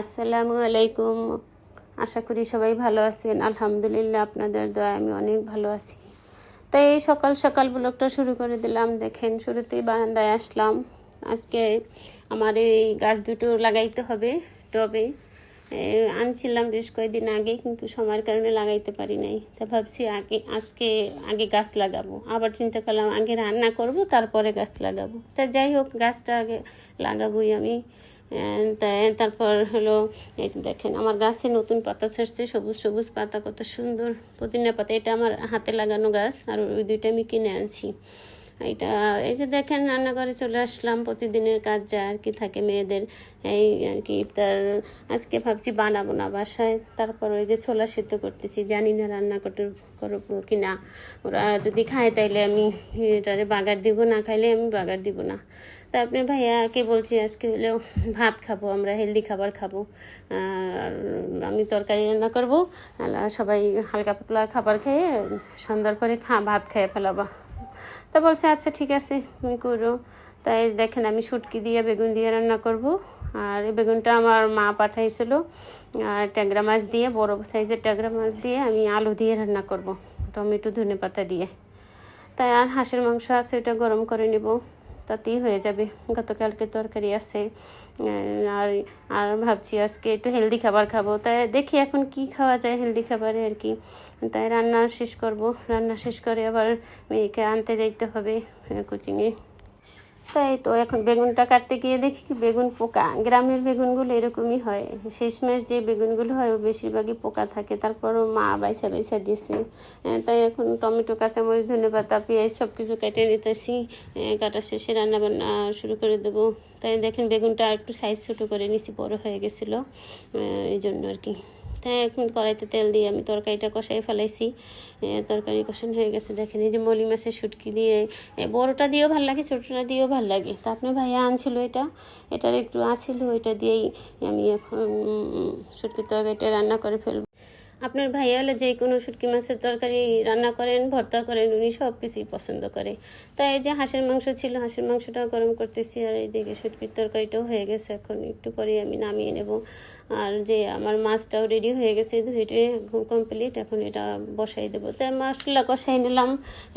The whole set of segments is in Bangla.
আসসালামু আলাইকুম। আশা করি সবাই ভালো আছেন। আলহামদুলিল্লাহ আপনাদের দয়া আমি অনেক ভালো আছি। তো এই সকাল সকাল ব্লগটা শুরু করে দিলাম। দেখেন, শুরুতেই বারান্দায় আসলাম। আজকে আমার এই গাছ দুটো লাগাইতে হবে, টবে। আনছিলাম বেশ কয়েকদিন আগে, কিন্তু সময়ের কারণে লাগাইতে পারি নাই। তা ভাবছি আগে, আজকে আগে গাছ লাগাবো। আবার চিন্তা করলাম, আগে রান্না করব, তারপরে গাছ লাগাবো। তা যাই হোক, গাছটা আগে লাগাবোই আমি। তারপর হলো, এই দেখেন, আমার গাছে নতুন পাতা ছাড়ছে, সবুজ সবুজ পাতা, কত সুন্দর। পুদিনা পাতা, এটা আমার হাতে লাগানো গাছ, আর ওই দুইটা আমি কিনে আনছি। এটা এই যে দেখেন রান্নাঘরে চলে আসলাম, প্রতিদিনের কাজ যা আর কি থাকে মেয়েদের, এই আর কি ইফতার আজকে ভাবছি বানাবো না বাসায়। তারপর ওই যে ছোলা সিদ্ধ করতেছি, জানি না রান্না করতে করব কি না ওরা যদি খায় তাইলে আমি এটারে বাগার দিব, না খাইলে আমি বাগার দিব না। তা আপনি ভাইয়াকে বলছি, আজকে হলেও ভাত খাব, আমরা হেলদি খাবার খাব। আর আমি তরকারি রান্না করব সবাই হালকা পাতলা খাবার খেয়ে সন্ধ্যার পরে খা, ভাত খেয়ে ফেলাবা। তা বলছে আচ্ছা ঠিক আছে, তুমি করো। তাই দেখেন আমি শুটকি দিয়ে বেগুন দিয়ে রান্না করব। আর এই বেগুনটা আমার মা পাঠাইছিল আর ট্যাংরা মাছ দিয়ে, বড় সাইজের ট্যাংরা মাছ দিয়ে আমি আলু দিয়ে রান্না করব, টমেটো ধনে পাতা দিয়ে। তাই আর হাঁসের মাংস আছে, ওটা গরম করে নেব। তাতেই হয়ে যাবে। গতকালকে তরকারি আছে আর আর ভাবছি আজকে একটু হেলদি খাবার খাব। তাই দেখি এখন কি খাওয়া যায় হেলদি খাবারে আর কি। তাই রান্না শেষ করব। রান্না শেষ করে আবার মেয়েকে আনতে যাইতে হবে কোচিংয়ে তাই তো এখন বেগুনটা কাটতে গিয়ে দেখি কি বেগুন পোকা। গ্রামের বেগুনগুলো এরকমই হয়। শেষমেশ যে বেগুনগুলো হয় ও বেশিরভাগই পোকা থাকে। তারপরও মা বাইসা বাইসা দিয়েছে তাই এখন টমেটো কাঁচামরিচ ধনে পাতা পেঁয়াজ সব কিছু কেটে নিতেছি। আহ, কাটা শেষে রান্না বান্না শুরু করে দেবো। তাই দেখেন বেগুনটা একটু সাইজ ছোটো করে নিছি বড় হয়ে গেছিল। এই জন্য আর কি। তাই এখন কড়াইতে তেল দিয়ে আমি তরকারিটা কষাই ফেলাইছি। তরকারি কষান হয়ে গেছে, দেখেন এই যে মলি মাছের শুটকি দিয়ে বড়োটা দিয়েও ভালো লাগে, ছোটোটা দিয়েও ভালো লাগে। তা আপনার ভাইয়া আনছিল এটা? এটার একটু আছিল, ওইটা দিয়েই আমি এখন শুটকির তরকারিটা রান্না করে ফেলব। আপনার ভাইয়া হলে যে কোনো শুটকি মাছের তরকারি রান্না করেন, ভর্তা করেন, উনি সব কিছুই পছন্দ করে। তাই এই যে হাঁসের মাংস ছিল, হাঁসের মাংসটাও গরম করতেছি আর এইদিকে শুটকির তরকারিটাও হয়ে গেছে। এখন একটু পরে আমি নামিয়ে নেব। আর যে আমার মাছটাও রেডি হয়ে গেছে ধুইটে কমপ্লিট এখন এটা বসাই দেবো। তাই মাছগুলো কষাই নিলাম,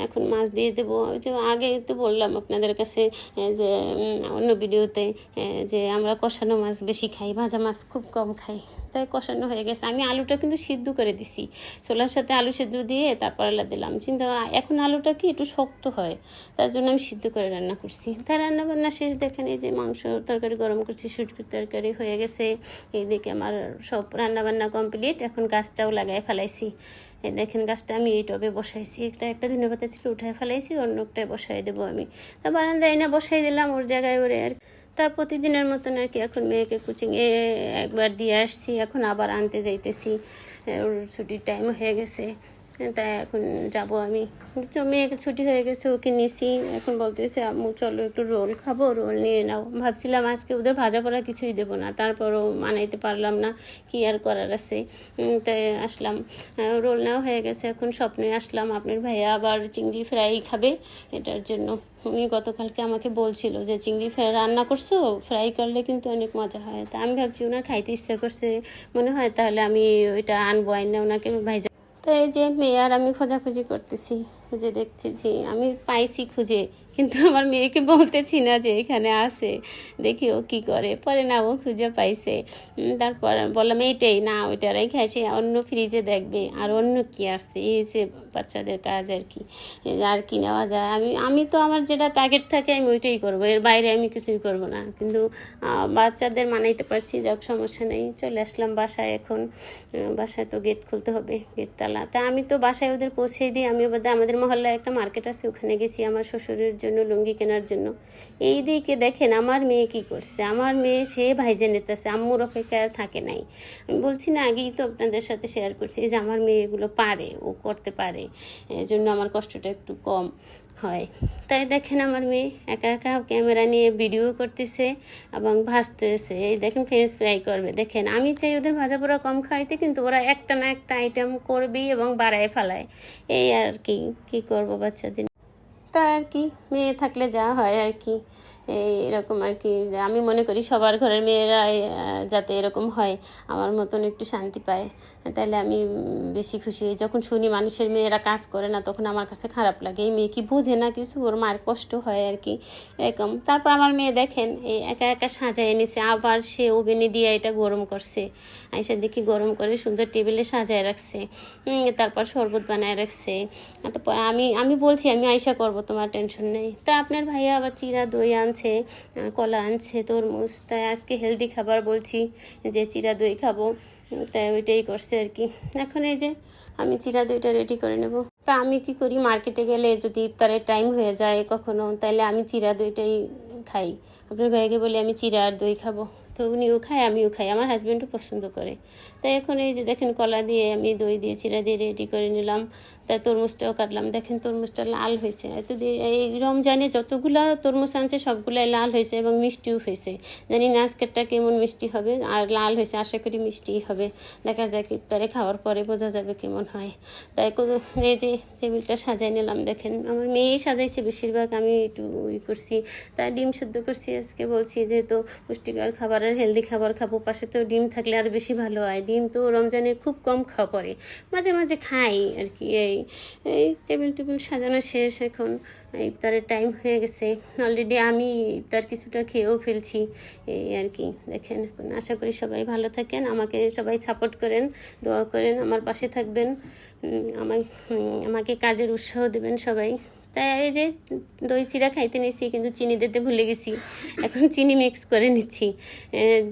এখন মাছ দিয়ে দেবো। ওই তো আগে তো বললাম আপনাদের কাছে যে অন্য ভিডিওতে যে আমরা কষানো মাছ বেশি খাই, ভাজা মাছ খুব কম খাই। তাই কষানো হয়ে গেছে। আমি আলুটা কিন্তু সিদ্ধ করে দিছি। ছোলার সাথে আলু সিদ্ধ দিয়ে তারপর আলা দিলাম। চিন্তা এখন আলুটা কি একটু শক্ত হয়, তার জন্য আমি সিদ্ধ করে রান্না করছি। তাই রান্না বান্না শেষ দেখেন এই যে মাংস তরকারি গরম করছি সুটকির তরকারি হয়ে গেছে। এইদিকে আমার সব রান্না বান্না কমপ্লিট। এখন গাছটাও লাগাই ফেলাইছি। দেখেন গাছটা আমি এই টবে বসাইছি। একটা একটা ধনে পাতা ছিল, উঠায় ফেলাইছি, অন্য একটায় বসাই দেবো আমি। তা বারান্দায় না বসাই দিলাম, ওর জায়গায় ওরে আর তা প্রতিদিনের মতন আর কি এখন মেয়েকে কোচিংয়ে একবার দিয়ে আসছি, এখন আবার আনতে যাইতেছি। ওর ছুটির টাইম হয়ে গেছে। তাই এখন যাব আমি। তো মেয়েকে ছুটি হয়ে গেছে, ওকে নিছি। এখন বলতেছে, আম্মু, চলো একটু রোল খাব, রোল নিয়ে নাও। ভাবছিলাম আজকে ওদের ভাজা পড়া কিছুই দেবো না, তারপরও মানাইতে পারলাম না, কি আর করার আছে। তাই আসলাম। রোল নেওয়া হয়ে গেছে, এখন স্বপ্নে আসলাম, আপনার ভাইয়া আবার চিংড়ি ফ্রাই খাবে এটার জন্য। উনি গতকালকে আমাকে বলছিল যে, চিংড়ি ফ্রাই রান্না করছ? ফ্রাই করলে কিন্তু অনেক মজা হয়। তা আমি ভাবছি, ওনার খাইতে ইচ্ছা করছে, মনে হয় তাহলে আমি ওইটা আনব। আইনা ওনাকে ভাইজা তো এই যে মেয়ে আর আমি খোঁজাখুঁজি করতেছি। খুঁজে দেখছি যে আমি পাইছি খুঁজে, কিন্তু আমার মেয়েকে বলতেছি না যে এখানে আছে। দেখি ও কী করে। পরে না, ও খুঁজে পাইছে। তারপর বললাম, এইটাই, না, ওইটা রেখে আসি, অন্য ফ্রিজে দেখবে। আর অন্য কি আছে? এই যে বাচ্চাদের কাজ আর কি। আর কি নেওয়া যায়। আমি আমি তো আমার যেটা টার্গেট থাকে, আমি ওইটাই করব। এর বাইরে আমি কিছুই করব না। কিন্তু বাচ্চাদের মানাইতে পারছি, যাক, সমস্যা নেই। চলে আসলাম বাসায় এখন। বাসায় তো গেট খুলতে হবে গেট তালা। তা আমি তো বাসায় ওদের পৌঁছে দিই আমি ওদের আমাদের মহল্লায় একটা মার্কেট আছে, ওখানে গেছি আমার শ্বশুরের জন্য, লুঙ্গি কেনার জন্য। এই দিকে দেখেন আমার মেয়ে কি করছে। আমার মেয়ে, সে ভাইজে নিতেছে, আম্মুর অপেক্ষায় আর থাকে নাই। আমি বলছি, না, আগেই তো আপনাদের সাথে শেয়ার করছি যে আমার মেয়ে এগুলো পারে, ও করতে পারে, এই জন্য আমার কষ্টটা একটু কম হয়। তাই দেখেন আমার মেয়ে একা একা ক্যামেরা নিয়ে ভিডিও করতেছে এবং ভাজতেছে এই দেখেন ফ্রেঞ্চ ফ্রাই করবে। দেখেন, আমি চাই ওদের ভাজা পোড়া কম খাইতে কিন্তু ওরা একটা না একটা আইটেম করবেই এবং বাড়ায় ফেলায়। এই আর কি। কি করব বাচ্চাদের তা আর কি, মেয়ে থাকলে যা হয় আর কি। এরকম আর কি, আমি মনে করি সবার ঘরের মেয়েরা যাতে এরকম হয়, আমার মতন একটু শান্তি পায়। তাহলে আমি বেশি খুশি। হই যখন শুনি মানুষের মেয়েরা কাজ করে না, তখন আমার কাছে খারাপ লাগে। এই মেয়ে কি বোঝে না কিছু? ওর মার কষ্ট হয় আর কি, এরকম। তারপর আমার মেয়ে দেখেন এই একা একা সাজায় এনেছে, আবার সে ওভেনে দিয়ে এটা গরম করছে। আইসা দেখি গরম করে সুন্দর টেবিলে সাজায় রাখছে। তারপর শরবত বানায় রাখছে। তারপর আমি আমি বলছি, আমি আইসা করব তোমার টেনশন নেই। তা আপনার ভাইয়া আবার চিরা দই আনছে কলা আনছে, তরমুজ, তাই আজকে হেলদি খাবার বলছি যে চিরা দই খাব। তাই ওইটাই করছে আর কি। এখন এই যে আমি চিরা দইটা রেডি করে নেব। তা আমি কি করি মার্কেটে গেলে যদি ইফতারের টাইম হয়ে যায় কখনো তাহলে আমি চিরা দইটাই খাই। আপনার ভাইকে বলি, আমি চিরা আর দই খাব। তো উনিও খায়, আমিও খাই, আমার হাজব্যান্ডও পছন্দ করে। তাই এখন এই যে দেখেন কলা দিয়ে আমি দই দিয়ে চিরা দিয়ে রেডি করে নিলাম তাই তরমুজটাও কাটলাম। দেখেন তরমুজটা লাল হয়েছে। এত এই রমজানে যতগুলা তরমুজ আনছে, সবগুলাই লাল হয়েছে এবং মিষ্টিও হয়েছে। জানি না আজকেরটা কেমন মিষ্টি হবে, আর লাল হয়েছে, আশা করি মিষ্টি হবে। দেখা যাক ইফতারে খাওয়ার পরে বোঝা যাবে কেমন হয়। তাই এই যে টেবিলটা সাজাই নিলাম, দেখেন আমার মেয়েই সাজাইছে বেশিরভাগ, আমি একটু ই করছি, তাই ডিম সেদ্ধ করছি আজকে বলছি, যেহেতু পুষ্টিকর খাবার আর হেলদি খাবার খাব পাশে তো ডিম থাকলে আর বেশি ভালো হয়। ডিম তো রমজানে খুব কম খাওয়া পড়ে। মাঝে মাঝে খাই আর কি, এই এই টেবিল টেবিল সাজানো শেষ এখন। ইফতারের টাইম হয়ে গেছে। অলরেডি আমি ইফতার কিছুটা খেয়েও ফেলছি, এই আর কি। দেখেন আশা করি সবাই ভালো থাকেন। আমাকে সবাই সাপোর্ট করেন, দোয়া করেন, আমার পাশে থাকবেন। আমায় আমাকে কাজের উৎসাহ দেবেন সবাই। তাই এই যে দই চিরা খাইতে নিয়েছি কিন্তু চিনি দিতে ভুলে গেছি। এখন চিনি মিক্স করে নিচ্ছি।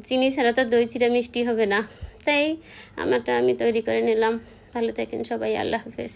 চিনি ছাড়া তো দই চিরা মিষ্টি হবে না। তাই আমারটা আমি তৈরি করে নিলাম। ভালো থাকেন সবাই, আল্লাহ হাফেজ।